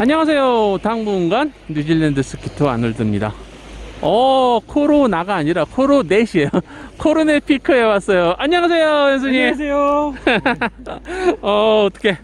안녕하세요. 당분간 뉴질랜드 스키터 아놀드입니다. 어, 코로나가 아니라 코로넷이에요. 코로넷 피크에 왔어요. 안녕하세요, 연수님. 안녕하세요. 어, 어떻게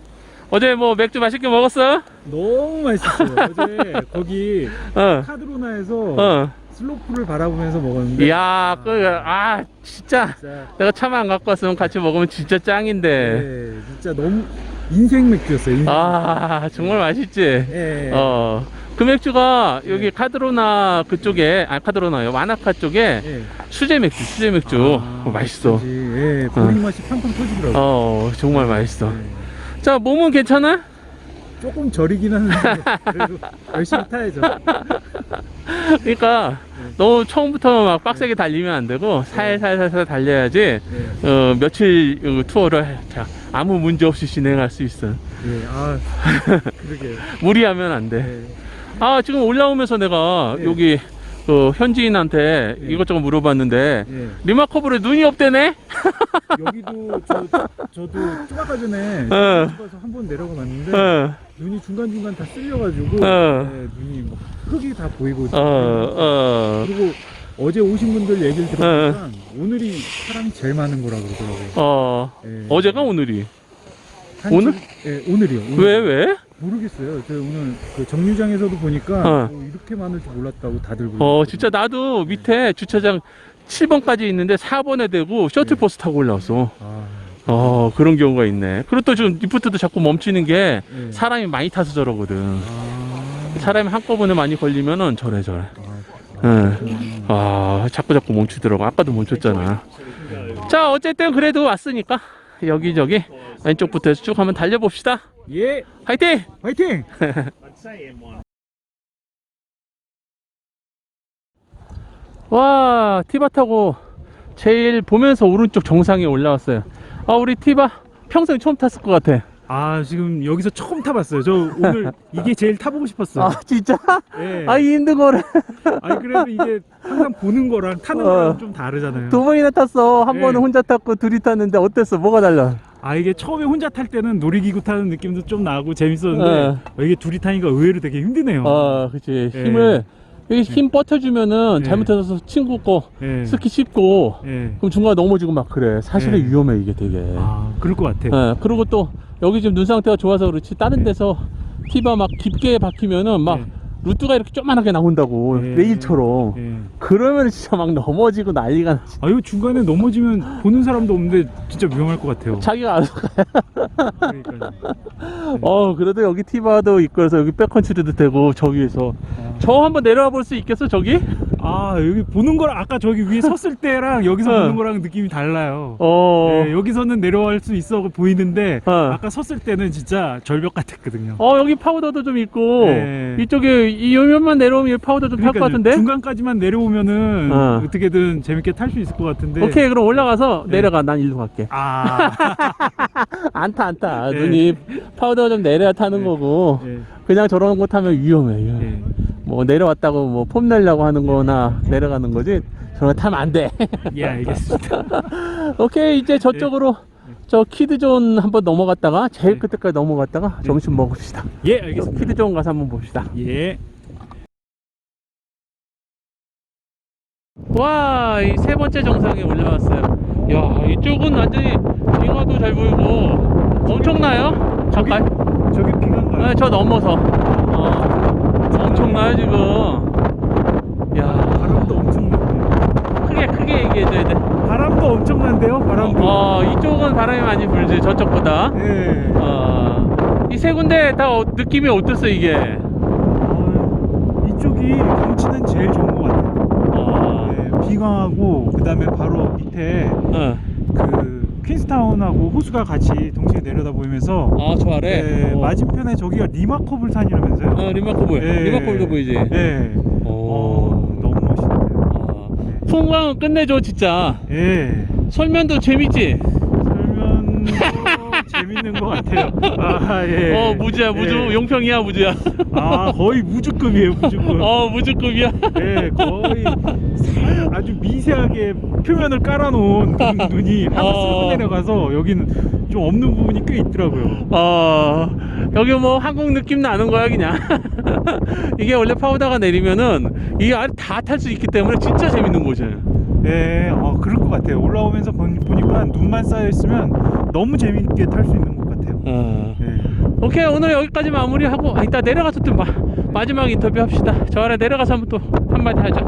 어제 뭐 맥주 맛있게 먹었어? 너무 맛있었어요. 어제 거기 어, 카드로나에서 어. 슬로프를 바라보면서 먹었는데 이야, 그, 아, 진짜. 진짜, 내가 차만 안 갖고 왔으면 같이 먹으면 진짜 짱인데. 네, 진짜 너무 인생 맥주였어요. 인생 아, 정말 맛있지? 맥주. 예. 어. 그 맥주가 여기 네. 카드로나 그쪽에, 아, 카드로나요. 와나카 쪽에 예. 수제 맥주, 수제 맥주. 아, 어, 맛있어. 그치. 예, 보링 맛이 팡팡 터지더라고요. 어, 정말 맛있어. 예. 자, 몸은 괜찮아? 조금 저리긴 하는데 그래도 열심히 타야죠. 그러니까 너무 처음부터 막 빡세게 달리면 안 되고 살살살살 달려야지 예. 어, 며칠 어, 투어를 자, 아무 문제 없이 진행할 수 있어. 예. 아, 그러게요. 무리하면 안 돼. 예. 아, 지금 올라오면서 내가 네. 여기 그 현지인한테 네. 이것저것 물어봤는데 예. 리마커블에 눈이 없대네? 여기도 저, 저도 좀 아까 전에 어. 집에서 한 번 내려가 봤는데 어, 눈이 중간중간 다 쓸려가지고 어. 네, 눈이 막 흙이 다 보이고 어, 어, 그리고 어제 오신 분들 얘기를 들어보니까 오늘이 사람이 제일 많은 거라 그러더라고요. 어. 예. 어제가 오늘이? 한 오늘? 주- 예, 오늘이요. 오늘. 왜, 왜? 모르겠어요. 저 오늘 그 정류장에서도 보니까 어. 어, 이렇게 많을 줄 몰랐다고 다들 어, 그러더라고요. 진짜 나도 밑에 주차장 7번까지 있는데 4번에 대고 셔틀버스 타고 올라왔어. 아, 어, 그런 경우가 있네. 그리고 또 지금 리프트도 자꾸 멈추는 게 예. 사람이 많이 타서 저러거든. 아, 사람이 한꺼번에 많이 걸리면은 저래, 저래. 아, 응. 아, 자꾸 자꾸 멈추더라고. 아까도 멈췄잖아. 자, 어쨌든 그래도 왔으니까 여기저기 왼쪽부터 해서 쭉 한번 달려봅시다. 예, 화이팅! 화이팅! 와, 티바 타고 제일 보면서 오른쪽 정상에 올라왔어요. 아, 우리 티바 평생 처음 탔을 것 같아. 아 지금 여기서 처음 타봤어요. 저 오늘 이게 제일 타보고 싶었어요. 아, 진짜? 예. 아, 이 힘든 거를 아니 그래도 이게 항상 보는 거랑 타는 어. 거랑 좀 다르잖아요. 두 번이나 탔어. 한 네. 번은 혼자 탔고 둘이 탔는데 어땠어? 뭐가 달라? 아 이게 처음에 혼자 탈 때는 놀이기구 타는 느낌도 좀 나고 재밌었는데 어. 어, 이게 둘이 타니까 의외로 되게 힘드네요. 아, 그치. 예. 힘을, 여기 힘 버텨주면은 예. 잘못해서 친구 거 예. 스키 씹고 예. 그럼 중간에 넘어지고 막 그래. 사실은 예. 위험해, 이게 되게. 아 그럴 것 같아 요. 예, 그리고 또 여기 지금 눈 상태가 좋아서 그렇지 다른 네. 데서 티바 막 깊게 박히면은 막 네. 루트가 이렇게 조그만하게 나온다고 네. 레일처럼 예. 그러면 진짜 막 넘어지고 난리가 나지 아 이거 중간에 넘어지면 보는 사람도 없는데 진짜 위험할 것 같아요. 자기가 알아서 가. 그러니까요. 어 그래도 여기 티바도 있고 그래서 여기 백컨트리도 되고 저 위에서 아. 저 한번 내려와 볼 수 있겠어 저기? 아 여기 보는 거랑 아까 저기 위에 섰을 때랑 여기서 어. 보는 거랑 느낌이 달라요. 어, 네, 여기서는 내려갈 수 있어 보이는데 어. 아까 섰을 때는 진짜 절벽 같았거든요. 어 여기 파우더도 좀 있고 네. 이쪽에 이 요면만 내려오면 여기 파우더 좀 탈 것. 같은데? 중간까지만 내려오면은 어. 어. 떻게든 재밌게 탈 수 있을 것 같은데. 오케이 그럼 올라가서 네. 내려가 난 일로 갈게 아, 안타 안타 네. 눈이 파우더 좀 내려야 타는 네. 거고 예, 그냥 저런 거 타면 위험해. 위험해. 예. 뭐 내려왔다고 뭐 폼 내려고 하는 거나 내려가는 거지 저런 거 타면 안 돼. 예, 알겠습니다. 오케이 이제 저쪽으로 저 키드존 한번 넘어갔다가 제일 네. 끝에까지 넘어갔다가 점심 먹읍시다. 예, 알겠습니다. 키드존 가서 한번 봅시다. 예. 와, 이 세 번째 정상에 올라왔어요. 야, 이쪽은 완전히 빙하도 잘 보이고 엄청나요? 저기? 가까이? 저기 비간가요? 네, 저 넘어서. 어, 엄청나요 지금. 야, 바람도 엄청난데. 크게 크게 얘기해줘야 돼. 바람도 엄청난데요? 바람도. 어, 이쪽은 바람이 많이 불지 저쪽보다. 예. 어, 이 세 군데 다 어- 느낌이 어땠어 이게? 어, 이쪽이 경치는 제일 좋은 것 같아요. 어, 네, 비강하고 그 다음에 바로 밑에 어. 그 퀸스타운하고 호수가 같이 동시에 내려다 보이면서 아, 저 아래. 네, 어. 맞은편에 저기가 리마커블 산이라면서요? 어, 리마커볼. 예. 리마커볼도 보이지. 네. 오. 어, 너무 멋있네요. 어. 풍광은 끝내줘 진짜. 예. 설면도 재밌지. 재밌는 것 같아요. 아 예. 어, 무지야 무주. 예. 용평이야 무주야. 아 거의 무주급이에요 무주급. 어, 무주급이야. 네, 거의 살- 아주 미세하게 표면을 깔아놓은 눈- 눈이 하나 어. 쓸고 내려가서 여기는 좀 없는 부분이 꽤 있더라고요. 어, 여기 뭐 한국 느낌 나는 거야, 그냥. 이게 원래 파우다가 내리면은 이 아래 다 탈 수 있기 때문에 진짜 재밌는 곳이에요. 네, 어, 그럴 것 같아요. 올라오면서 보- 보니까 눈만 쌓여 있으면 너무 재밌게 탈 수 있는 것 같아요. 어. 네. 오케이, 오늘 여기까지 마무리하고, 아, 이따 내려가서 또 마, 마지막 인터뷰 합시다. 저 아래 내려가서 한번 또 한마디 하자.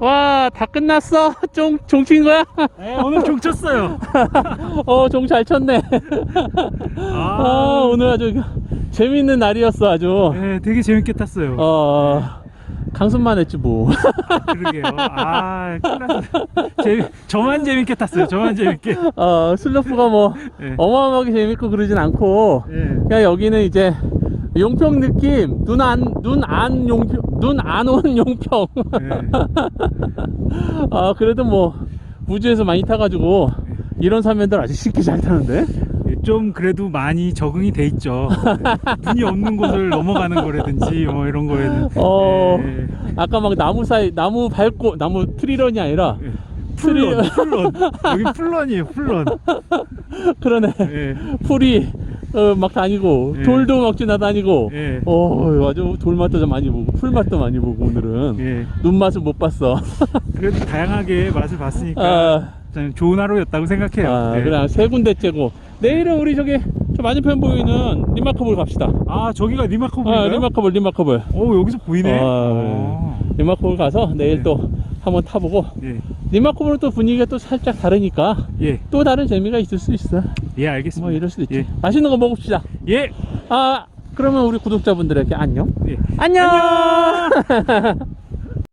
와, 다 끝났어? 종, 종친 거야? 네, 오늘 종 쳤어요. 어, 종 잘 쳤네. 아, 아, 오늘 아주 재밌는 날이었어, 아주. 네, 되게 재밌게 탔어요. 어, 강순만 했지, 뭐. 그러게요. 아, 났어요. 재, 저만 재밌게 탔어요. 저만 재밌게. 어, 슬로프가 뭐, 네. 어마어마하게 재밌고 그러진 않고, 네. 그냥 여기는 이제, 용평 느낌, 눈 안, 눈 안 용평, 눈 안 온 용평. 네. 아, 그래도 뭐, 우주에서 많이 타가지고, 이런 사면들 아주 쉽게 잘 타는데? 네, 좀 그래도 많이 적응이 돼 있죠. 네. 눈이 없는 곳을 넘어가는 거라든지 뭐 이런 거에는. 어, 네. 아까 막 나무 사이, 나무 밟고, 나무 트리런이 아니라, 네. 풀런, 풀런. 여기 풀런이에요, 풀런. 그러네. 네. 풀이 어, 막 다니고 예. 돌도 막 지나다니고 예. 어 아주 돌맛도 좀 많이 보고 풀맛도 많이 보고 오늘은 예. 눈맛을 못 봤어 그래도 다양하게 맛을 봤으니까 아, 저는 좋은 하루였다고 생각해요. 아 네. 그래 세 군데째고 내일은 우리 저기 저 맞은편 보이는 리마커볼 갑시다 아 저기가 리마커블인가요? 아 리마커볼 리마커볼 오 여기서 보이네. 아, 어. 리마커볼 가서 내일 네. 또 한번 타보고 예. 리마커볼은 또 분위기가 또 살짝 다르니까 예. 또 다른 재미가 있을 수 있어 예, 알겠습니다. 뭐 이럴 수도 있지 예. 맛있는 거 먹읍시다 예. 아 그러면 우리 구독자분들에게 안녕 예. 안녕.